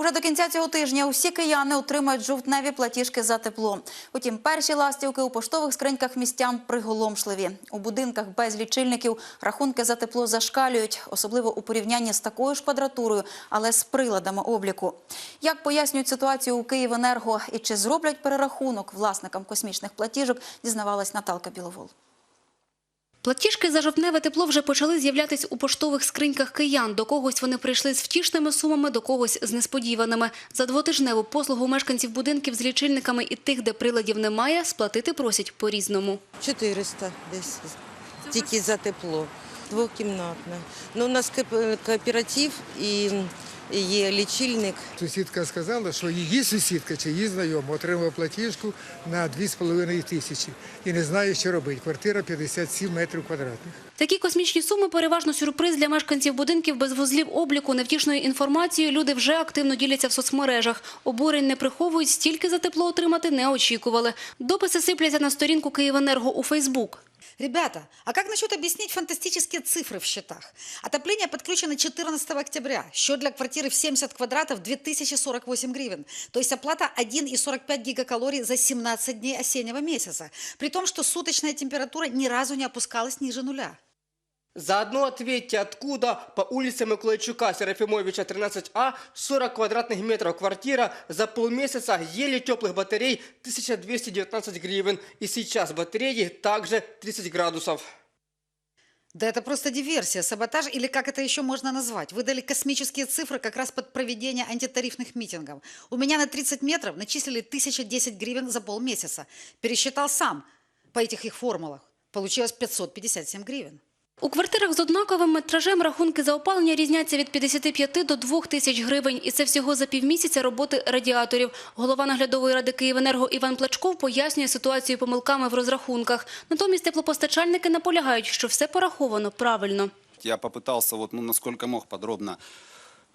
Уже до кінця цього тижня усі кияни отримають жовтневі платіжки за тепло. Утім, перші ластівки у поштових скриньках містян приголомшливі. У будинках без лічильників рахунки за тепло зашкалюють, особливо у порівнянні з такою ж квадратурою, але з приладами обліку. Як пояснюють ситуацію у Київенерго і чи зроблять перерахунок власникам космічних платіжок, дізнавалась Наталка Біловол. Платіжки за жовтневе тепло вже почали з'являтись у поштових скриньках киян. До когось вони прийшли з втішними сумами, до когось з несподіваними. За двотижневу послугу мешканців будинків з лічильниками і тих, де приладів немає, сплатити просять по-різному. 400 десь тільки за тепло. Двокімнатна. Ну, у нас кооп- кооператив і є лічильник. Сусідка сказала, що її сусідка чи її знайома отримала платіжку на 2,5 тисячі і не знає, що робити. Квартира 57 метрів квадратних. Такі космічні суми – переважно сюрприз для мешканців будинків без вузлів обліку. Невтішною інформацією люди вже активно діляться в соцмережах. Обурень не приховують, стільки за тепло отримати не очікували. Дописи сипляться на сторінку Київенерго у Фейсбук. Ребята, а как насчет объяснить фантастические цифры в счетах? Отопление подключено 14 октября. Счет для квартиры в 70 квадратов 2048 гривен. То есть оплата 1,45 гигакалорий за 17 дней осеннего месяца. При том, что суточная температура ни разу не опускалась ниже нуля. Заодно ответьте, откуда по улице Миколайчука Серафимовича 13А 40 квадратных метров квартира за полмесяца еле теплых батарей 1219 гривен. И сейчас батареи также 30 градусов. Да это просто диверсия, саботаж или как это еще можно назвать. Выдали космические цифры как раз под проведение антитарифных митингов. У меня на 30 метров начислили 1010 гривен за полмесяца. Пересчитал сам по этих их формулах. Получилось 557 гривен. У квартирах з однаковим метражем рахунки за опалення різняться від 55 до 2 тисяч гривень. І це всього за півмісяця роботи радіаторів. Голова наглядової ради «Київенерго» Іван Плачков пояснює ситуацію помилками в розрахунках. Натомість теплопостачальники наполягають, що все пораховано правильно. Я попытался, вот, ну, насколько мог, подробно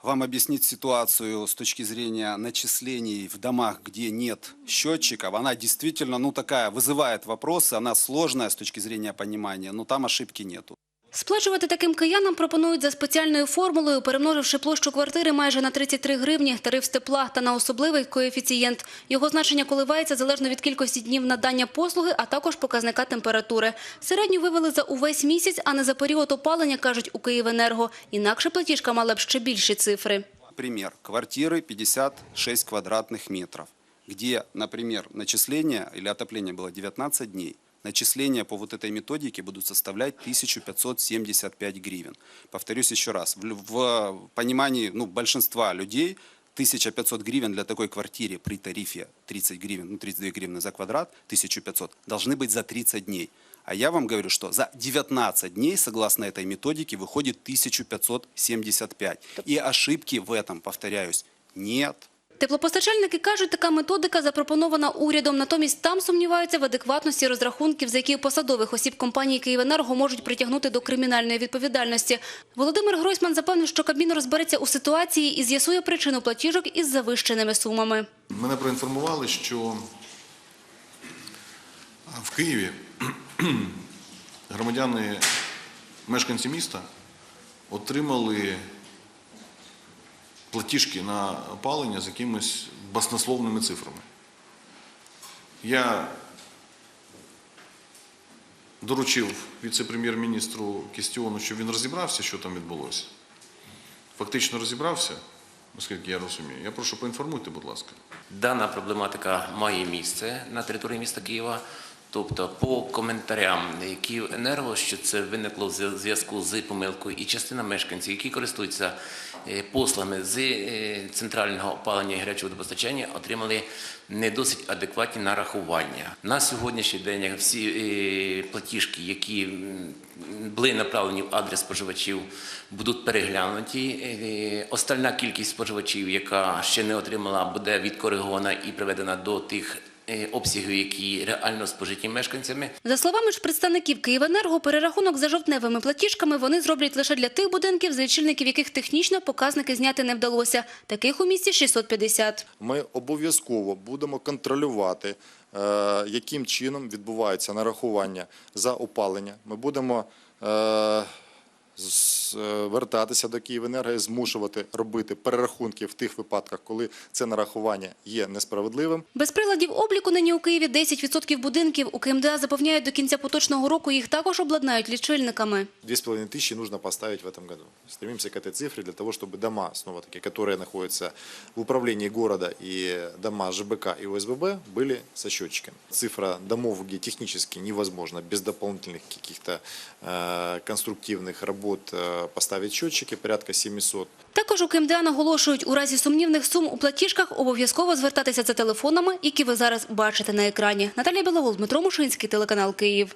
вам объяснить ситуацию с точки зрения начислений в домах, где нет счетчиков. Она действительно, ну, такая, вызывает вопросы, она сложная с точки зрения понимания, но там ошибки нету. Сплачувати таким киянам пропонують за спеціальною формулою, перемноживши площу квартири майже на 33 гривні, тариф з тепла та на особливий коефіцієнт. Його значення коливається залежно від кількості днів надання послуги, а також показника температури. Середню вивели за увесь місяць, а не за період опалення, кажуть у Київенерго. Інакше платіжка мала б ще більші цифри. Пример. Квартиры 56 квадратных метров, где, например, начисление или отопление было 19 дней. Начисления по вот этой методике будут составлять 1575 гривен. Повторюсь еще раз, в, в понимании ну, большинства людей 1500 гривен для такой квартиры при тарифе 30 гривен, ну 32 гривны за квадрат, 1500, должны быть за 30 дней. А я вам говорю, что за 19 дней, согласно этой методике, выходит 1575. И ошибки в этом, повторяюсь, нет. Теплопостачальники кажуть, така методика запропонована урядом. Натомість там сумніваються в адекватності розрахунків, за які посадових осіб компанії «Київенерго» можуть притягнути до кримінальної відповідальності. Володимир Гройсман запевнив, що Кабмін розбереться у ситуації і з'ясує причину платіжок із завищеними сумами. Мене проінформували, що в Києві громадяни, мешканці міста отримали платіжки на опалення з якимись баснословними цифрами. Я доручив віце-прем'єр-міністру Кістіону, щоб він розібрався, що там відбулося. Фактично розібрався, наскільки я розумію. Я прошу поінформуйте, будь ласка. Дана проблематика має місце на території міста Києва. Тобто, по коментарям Київенерго, що це виникло в зв'язку з помилкою, і частина мешканців, які користуються е, послугами з е, центрального опалення і гарячого водопостачання, отримали не досить адекватні нарахування. На сьогоднішній день всі е, платіжки, які були направлені в адрес споживачів, будуть переглянуті. Остальна кількість споживачів, яка ще не отримала, буде відкоригована і приведена до тих е, обсягів, які реально спожиті мешканцями. За словами ж представників «Київенерго», перерахунок за жовтневими платіжками вони зроблять лише для тих будинків, з лічильників яких технічно показники зняти не вдалося. Таких у місті 650. Ми обов'язково будемо контролювати, е, яким чином відбувається нарахування за опалення. Ми будемо е, звертатися до Київенерго і змушувати робити перерахунки в тих випадках, коли це нарахування є несправедливим. Без приладів обліку нині у Києві 10% будинків. У КМДА запевняють, до кінця поточного року їх також обладнають лічильниками. 2,5 тысячи нужно поставить в этом году. Стремимся к этой цифре для того, чтобы дома, снова-таки, которые находятся в управлении города и дома ЖБК и ОСББ были со счетчиками. Цифра домов, где технически невозможно без дополнительных каких-то э, конструктивных работ э, поставить счетчики, порядка 700. Також у КМДА наголошують, у разі сумнівних сум у платіжках обов'язково звертатися за телефонами, які ви зараз бачите на екрані. Наталія Білогол, Дмитро Мушинський, телеканал «Київ».